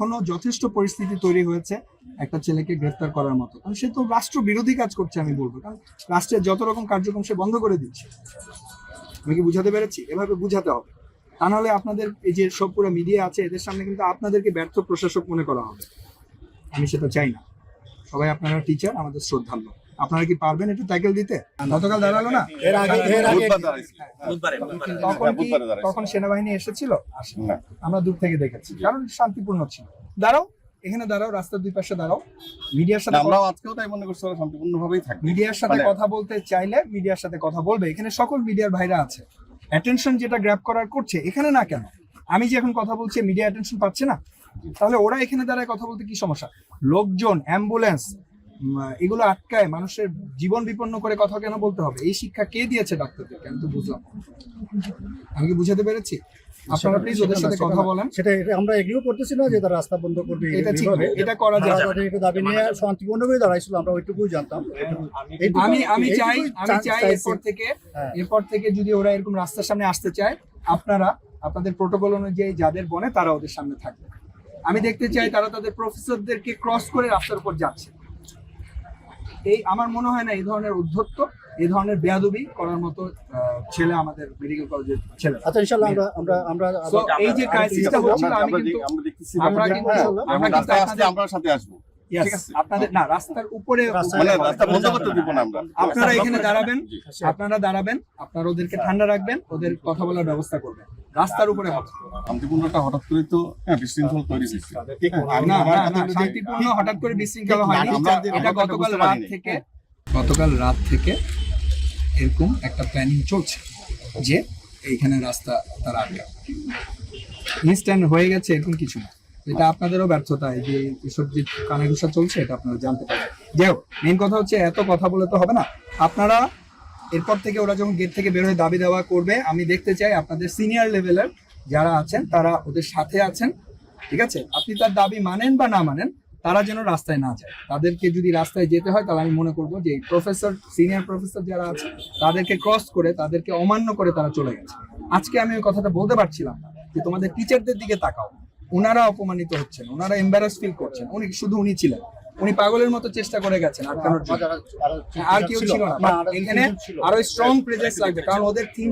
এখনও যথেষ্ট পরিস্থিতি তৈরি হয়েছে একটা ছেলেকে গ্রেফতার করার মতো। কারণ সে তো রাষ্ট্র বিরোধী কাজ করছে আমি বলব। কারণ রাষ্ট্রের যত রকম কার্যক্রম সে বন্ধ করে দিচ্ছে আমি কি বুঝাতে পেরেছি? এভাবে বুঝাতে হবে। তা নাহলে আপনাদের এই যে সব পুরো মিডিয়া আছে, এদের সামনে কিন্তু আপনাদেরকে ব্যর্থ প্রশাসক মনে করা হবে। আমি সেটা চাই না। সবাই আপনারা টিচার আমাদের শ্রদ্ধাল্য আপনারা কি পারবেন একটু ট্যাকেল দিতে? গতকাল দাঁড়াল না? এর আগে এর আগে। বুধবারে বুধবারে তখন কি তখন সেনাবাহিনী এসেছিল? আসেনি। না। আমরা দূর থেকে দেখেছি। কারণ শান্তিপূর্ণ ছিল। দাঁড়াও এখানে দাঁড়াও রাস্তার দুই পাশে দাঁড়াও। মিডিয়ার সাথে আমরাও আজকেও তাই মনে করছি ওরা শান্তিপূর্ণ ভাবেই থাকবে। মিডিয়ার সাথে মানে- কথা বলতে চাইলে মিডিয়ার সাথে কথা বলবে। এখানে সকল মিডিয়ার ভাইরা আছে। অ্যাটেনশন যেটা গ্র্যাব করার করছে এখানে না কেন? আমি যে এখন কথা বলছি মিডিয়া অ্যাটেনশন পাচ্ছে না? তাহলে ওরা এখানে দাঁড়ায় কথা বলতে কি সমস্যা? লোকজন অ্যাম্বুলেন্স এগুলো আটকায় মানুষের জীবন বিপন্ন করে কথা কেন বলতে হবে? এই শিক্ষা কে দিয়েছে ডাক্তারদেরকে? আমি তো বুঝলাম আমি কি বুঝাতে পেরেছি? আপনারা প্লিজ ওদের সাথে কথা বলেন। সেটা আমরা এগ্রিও করতেছি না যে তারা রাস্তা বন্ধ করবে এটা ঠিক। এটা করা যায় একটু দাবি নিয়ে শান্তিপূর্ণভাবে দাঁড়াইছিল আমরা ওইটুকুই জানতাম। আমি আমি চাই আমি চাই এরপর থেকে হ্যাঁ। এরপর থেকে যদি ওরা এরকম রাস্তার সামনে আসতে চায় আপনারা আপনাদের প্রোটোকল অনুযায়ী যাদের বনে তারা ওদের সামনে থাকবে। আমি দেখতে চাই তারা তাদের প্রফেসরদেরকে ক্রস করে রাস্তার উপর যাচ্ছে। এই আমার মনে হয় না এই ধরনের উদ্ধত্ত এই ধরনের বেয়াদবি করার মতো আহ, ছেলে আমাদের মেডিকেল কলেজের ছেলে। আচ্ছা ইনশাআল্লাহ আমরা আমরা আমরা এই যে ক্রাইসিসটা হচ্ছিল আমি কিন্তু আমরা দেখতেছি আমরা কিন্তু আমরা আমরা কিন্তু আমরা সাথে আসব। Yes, ঠিক আছে। আপনাদের না রাস্তার উপরে মানে উপরে রাস্তা বন্ধ করতে দিব না আমরা। আপনারা এখানে দাঁড়াবেন আপনারা দাঁড়াবেন আপনারা ওদেরকে ঠান্ডা রাখবেন ওদের কথা বলার ব্যবস্থা করবেন। রাস্তার উপরে হবে। শান্তিপূর্ণটা হঠাৎ করে তো হ্যাঁ বিশৃঙ্খল তৈরি হয়েছে। হ্যাঁ, না যদি- শান্তিপূর্ণ হঠাৎ করে বিশৃঙ্খলা হয়নি। এটা গতকাল রাত থেকে গতকাল রাত থেকে এরকম একটা প্ল্যানিং চলছে যে এইখানে রাস্তা তারা ইনস্ট্যান্ট হয়ে গেছে এরকম কিছু না। এটা আপনাদেরও ব্যর্থতা এই যে এসব যে কানাঘুষা চলছে এটা আপনারা জানতে পারবেন। যাই হোক মেন কথা হচ্ছে এত কথা বলে তো হবে না। আপনারা এরপর থেকে ওরা যখন গেট থেকে বের হয়ে দাবি দেওয়া করবে, আমি দেখতে চাই আপনাদের সিনিয়র লেভেলের যারা আছেন, তারা ওদের সাথে আছেন, ঠিক আছে? আপনি তার দাবি মানেন বা না মানেন, তারা যেন রাস্তায় না যায়। তাদেরকে যদি রাস্তায় যেতে হয়, তাহলে আমি মনে করব যে প্রফেসর সিনিয়র প্রফেসর যারা আছে, তাদেরকে ক্রস করে, তাদেরকে অমান্য করে তারা চলে গেছে। আজকে আমি ওই কথাটা বলতে পারছিলাম না যে তোমাদের টিচারদের দিকে তাকাও। ওনারা অপমানিত হচ্ছেন, ওনারা এম্বারাস ফিল করছেন। উনি, শুধু উনি ছিলেন। উনি পাগলের মতো চেষ্টা করে গেছেন আটকানোর জন্য আর- কেউ ছিল না। এখানে আরও স্ট্রং প্রেজেন্স লাগবে কারণ ওদের থিম